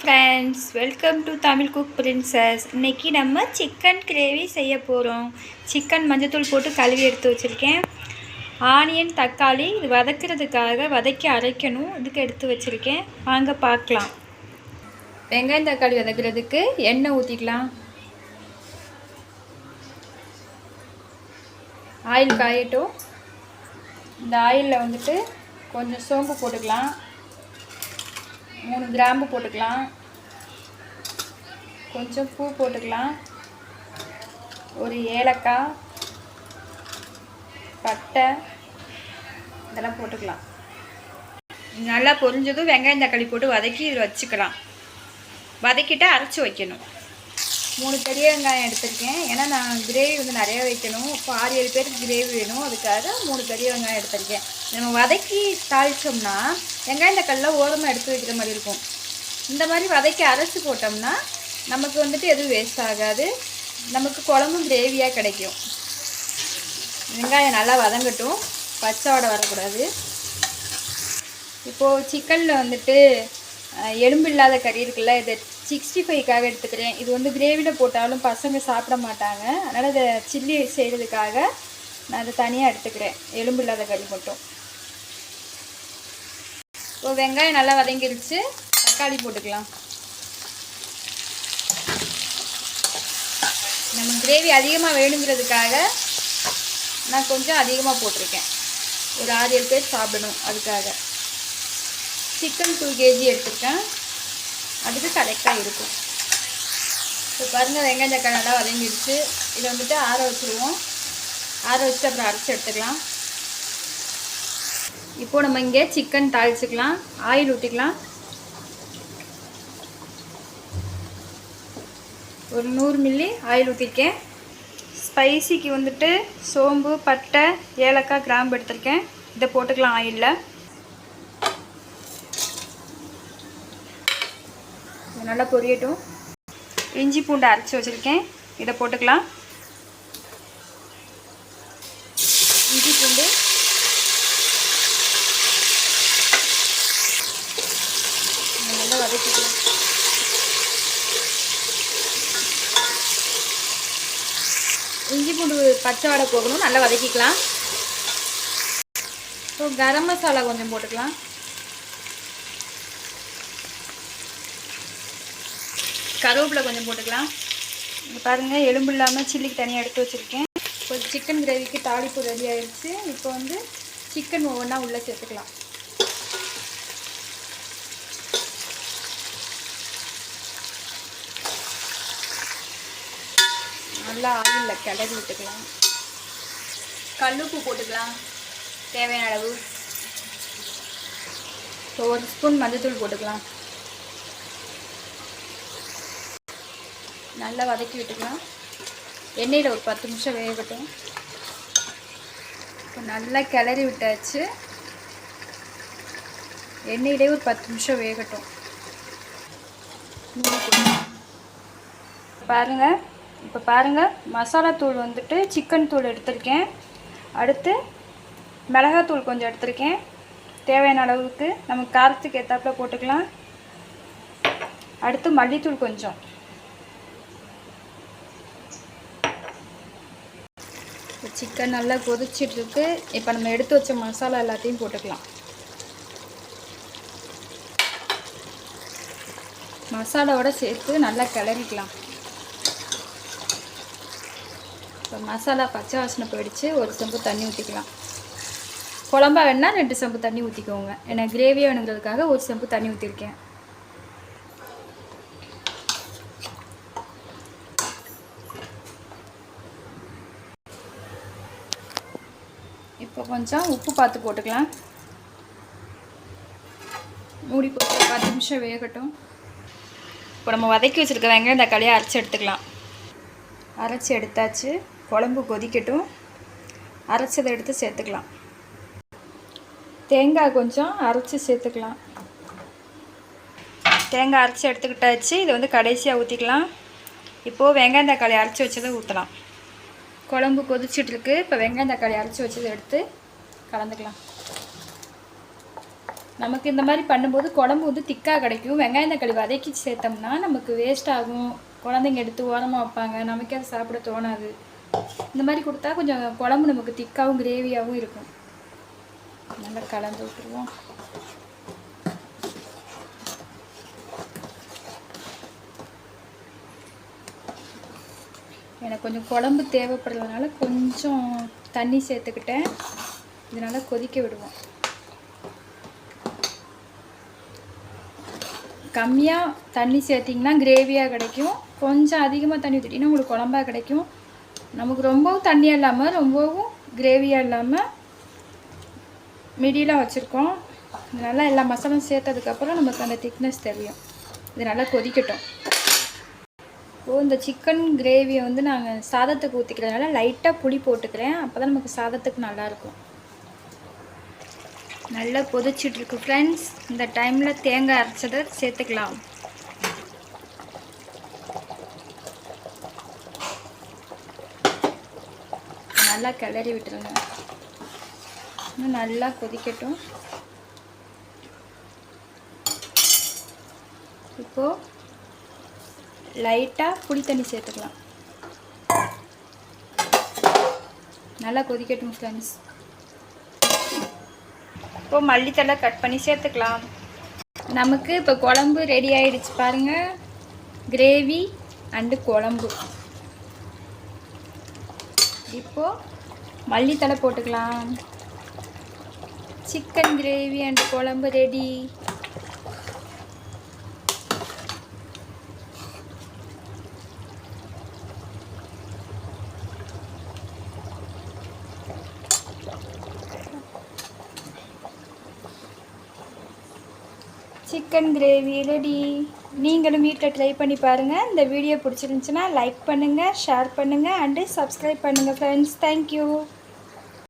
Friends welcome to Tamil cook princess இன்றைக்கி நம்ம chicken gravy செய்ய போகிறோம் சிக்கன் மஞ்சத்தூள் போட்டு கழுவி எடுத்து வச்சுருக்கேன். ஆனியன் தக்காளி இது வதக்கிறதுக்காக வதக்கி அரைக்கணும். இதுக்கு எடுத்து வச்சுருக்கேன். வாங்க பார்க்கலாம். வெங்காயம் தக்காளி வதக்கிறதுக்கு எண்ணெய் ஊற்றிக்கலாம் ஆயில் காயட்டும். இந்த ஆயிலில் வந்துட்டு கொஞ்சம் சோம்பு போட்டுக்கலாம். மூணு கிராம்பு போட்டுக்கலாம். கொஞ்சம் பூ போட்டுக்கலாம். ஒரு ஏலக்காய் பட்டை இதெல்லாம் போட்டுக்கலாம். நல்லா பொரிஞ்சதும் வெங்காயம் தக்காளி போட்டு வதக்கி இதில் வச்சுக்கலாம். வதக்கிட்டு அரைச்சி வைக்கணும். மூணு பெரிய வெங்காயம் எடுத்திருக்கேன். ஏன்னா நான் கிரேவி வந்து நிறைய வைக்கணும். இப்போ ஆறு ஏழு பேருக்கு கிரேவி வேணும். அதுக்காக மூணு பெரிய வெங்காயம் எடுத்திருக்கேன். நம்ம வதக்கி தாளித்தோம்னா வெங்காயம் தக்காளிலாம் ஓரமாக எடுத்து வைக்கிற மாதிரி இருக்கும். இந்த மாதிரி வதக்கி அரைச்சி போட்டோம்னா நமக்கு வந்துட்டு எதுவும் வேஸ்ட் ஆகாது. நமக்கு குழம்பும் கிரேவியாக கிடைக்கும். வெங்காயம் நல்லா வதங்கட்டும். பச்சை வடை வரக்கூடாது. இப்போது சிக்கனில் வந்துட்டு எலும்பு இல்லாத கறி இருக்குல்ல இதை சிக்ஸ்டி ஃபைவ்க்காக எடுத்துக்கிறேன். இது வந்து கிரேவியில் போட்டாலும் பசங்க சாப்பிட மாட்டாங்க. அதனால் அதை சில்லி செய்கிறதுக்காக நான் அதை தனியாக எடுத்துக்கிறேன். எலும்பு இல்லாத கறி மட்டும். இப்போ வெங்காயம் நல்லா வதங்கிருச்சு. தக்காளி போட்டுக்கலாம். நம்ம கிரேவி அதிகமாக வேணுங்கிறதுக்காக நான் கொஞ்சம் அதிகமாக போட்டிருக்கேன். ஒரு ஆறு ஏழு பேர் சாப்பிடணும் அதுக்காக. சிக்கன் டூ கேஜி எடுத்துருக்கேன். அதுக்கு கரெக்டாக இருக்கும். இப்போ பாருங்கள் வெங்காயம் தக்காளி நல்லா வதங்கிடுச்சு. இதை வந்துட்டு ஆற வச்சுருவோம். ஆற வச்சுட்டு அப்புறம் அரைச்சி எடுத்துக்கலாம். இப்போது நம்ம இங்கே சிக்கன் தாளிச்சிக்கலாம். ஆயில் ஊற்றிக்கலாம் ஒரு நூறு மில்லி ஆயில் ஊற்றிருக்கேன் ஸ்பைசிக்கு வந்துட்டு சோம்பு பட்டை ஏலக்காய் கிராம்பு எடுத்திருக்கேன். இதை போட்டுக்கலாம் ஆயிலில் இது நல்லா பொரியட்டும். இஞ்சி பூண்டு அரைச்சி வச்சுருக்கேன். இதை போட்டுக்கலாம். இஞ்சி பூண்டு. நல்லா வதக்கிக்கலாம். இஞ்சி பூண்டு பச்சை வடை போகணும். நல்லா வதக்கிக்கலாம். ஸோ கரம் மசாலா கொஞ்சம் போட்டுக்கலாம். கருவேப்பிலை கொஞ்சம் போட்டுக்கலாம். பாருங்கள் எலும்பு இல்லாமல் சில்லிக்கு தனியாக எடுத்து வச்சுருக்கேன். இப்போ சிக்கன் கிரேவிக்கு தாளிப்பு ரெடி ஆகிடுச்சு இப்போ வந்து சிக்கன் ஒவ்வொன்றா உள்ளே சேர்த்துக்கலாம். நல்லா ஆயிலில் கிளறி விட்டுக்கலாம். கல்லுப்பு போட்டுக்கலாம். தேவையான அளவு. இப்போ ஒரு ஸ்பூன் மஞ்சத்தூள் போட்டுக்கலாம். நல்லா வதக்கி விட்டுக்கலாம். எண்ணெயில் ஒரு பத்து நிமிஷம் வேகட்டும். இப்போ நல்லா கிளறி விட்டாச்சு. எண்ணெயிலே ஒரு பத்து நிமிஷம் வேகட்டும். பாருங்கள் இப்போ பாருங்க மசாலா தூள் வந்துட்டு சிக்கன் தூள் எடுத்திருக்கேன். அடுத்து மிளகாத்தூள் கொஞ்சம் எடுத்திருக்கேன். தேவையான அளவுக்கு நம்ம காரத்துக்கு ஏற்றாப்புல போட்டுக்கலாம். அடுத்து மல்லித்தூள் கொஞ்சம். சிக்கன் நல்லா கொதிச்சிட்ருக்கு. இப்போ நம்ம எடுத்து வச்ச மசாலா எல்லாத்தையும் போட்டுக்கலாம். மசாலாவோட சேர்த்து நல்லா கிளறிக்கலாம். இப்போ மசாலா பச்சை வாசனை போயிடுச்சு. ஒரு செம்பு தண்ணி ஊற்றிக்கலாம் குழம்பா வேணால் ரெண்டு செம்பு தண்ணி ஊற்றிக்கோங்க ஏன்னா கிரேவியாக வேணுங்கிறதுக்காக ஒரு செம்பு தண்ணி ஊற்றிருக்கேன் இப்போ கொஞ்சம் உப்பு பார்த்து போட்டுக்கலாம். மூடி போட்டு பத்து நிமிஷம் வேகட்டும். இப்போ நம்ம வதக்கி வச்சுருக்க வெங்காயம் தக்காளியை அரைச்சி எடுத்துக்கலாம். அரைச்சி எடுத்தாச்சு. குழம்பு கொதிக்கட்டும். அரைச்சதை எடுத்து சேர்த்துக்கலாம். தேங்காய் கொஞ்சம் அரைச்சி சேர்த்துக்கலாம். தேங்காய் அரைச்சி எடுத்துக்கிட்டாச்சு. இதை வந்து கடைசியாக ஊற்றிக்கலாம் இப்போது வெங்காயம் தக்காளி அரைச்சி வச்சதை ஊற்றலாம் குழம்பு கொதிச்சிட்டு இருக்கு இப்போ வெங்காயம் தக்காளி அரைச்சி வச்சதை எடுத்து கலந்துக்கலாம். நமக்கு இந்த மாதிரி பண்ணும்போது குழம்பு வந்து திக்காக கிடைக்கும். வெங்காயம் தக்காளி வதக்கி சேர்த்தோம்னா நமக்கு வேஸ்ட் ஆகும். குழந்தைங்க எடுத்து ஓரமாக வைப்பாங்க. நமக்கே அதை சாப்பிட தோணாது. இந்த மாதிரி கொடுத்தா கொஞ்சம் குழம்பு நமக்கு திக்காகவும் கிரேவியாகவும் இருக்கும். நல்லா கலந்து விட்டுருவோம். எனக்கு கொஞ்சம் குழம்பு தேவைப்படுறதுனால கொஞ்சம் தண்ணி சேர்த்துக்கிட்டேன். இதனால் கொதிக்க விடுவோம். கம்மியாக தண்ணி சேர்த்திங்கன்னா கிரேவியாக கிடைக்கும். கொஞ்சம் அதிகமாக தண்ணி ஊற்றிட்டிங்கன்னா உங்களுக்கு குழம்பாக கிடைக்கும். நமக்கு ரொம்பவும் தண்ணியாக இல்லாமல் ரொம்பவும் கிரேவியாக இல்லாமல் மிடியில் வச்சுருக்கோம். இதனால் எல்லா மசாலும் சேர்த்ததுக்கப்புறம் நமக்கு அந்த திக்னஸ் தெரியும். இது நல்லா கொதிக்கட்டும். ஓ இந்த சிக்கன் கிரேவியை வந்து நாங்கள் சாதத்துக்கு ஊற்றிக்கிறதுனால லைட்டாக புளி போட்டுக்கிறேன். அப்போ தான் நமக்கு சாதத்துக்கு நல்லாயிருக்கும் நல்லா கொதிச்சிட்ருக்கு ஃப்ரெண்ட்ஸ் இந்த டைமில் தேங்காய் அரைச்சதை சேர்த்துக்கலாம். நல்லா கிளறி விட்டுருங்க. இன்னும் நல்லா கொதிக்கட்டும். இப்போது லைட்டாக புளி தண்ணி சேர்த்துக்கலாம். நல்லா கொதிக்கட்டும் ஃப்ரெண்ட்ஸ் இப்போ மல்லித்தலை கட் பண்ணி சேர்த்துக்கலாம். நமக்கு இப்போ குழம்பு ரெடி ஆயிடுச்சு பாருங்கள் கிரேவி அண்டு குழம்பு. இப்போது மல்லித்தலை போட்டுக்கலாம். சிக்கன் கிரேவி அண்டு குழம்பு ரெடி சிக்கன் கிரேவி ரெடி நீங்களும் வீட்டில் ட்ரை பண்ணி பாருங்கள் இந்த வீடியோ பிடிச்சிருந்துச்சுன்னா லைக் பண்ணுங்கள் ஷேர் பண்ணுங்கள் அண்டு சப்ஸ்கிரைப் பண்ணுங்கள் ஃப்ரெண்ட்ஸ் தேங்க்யூ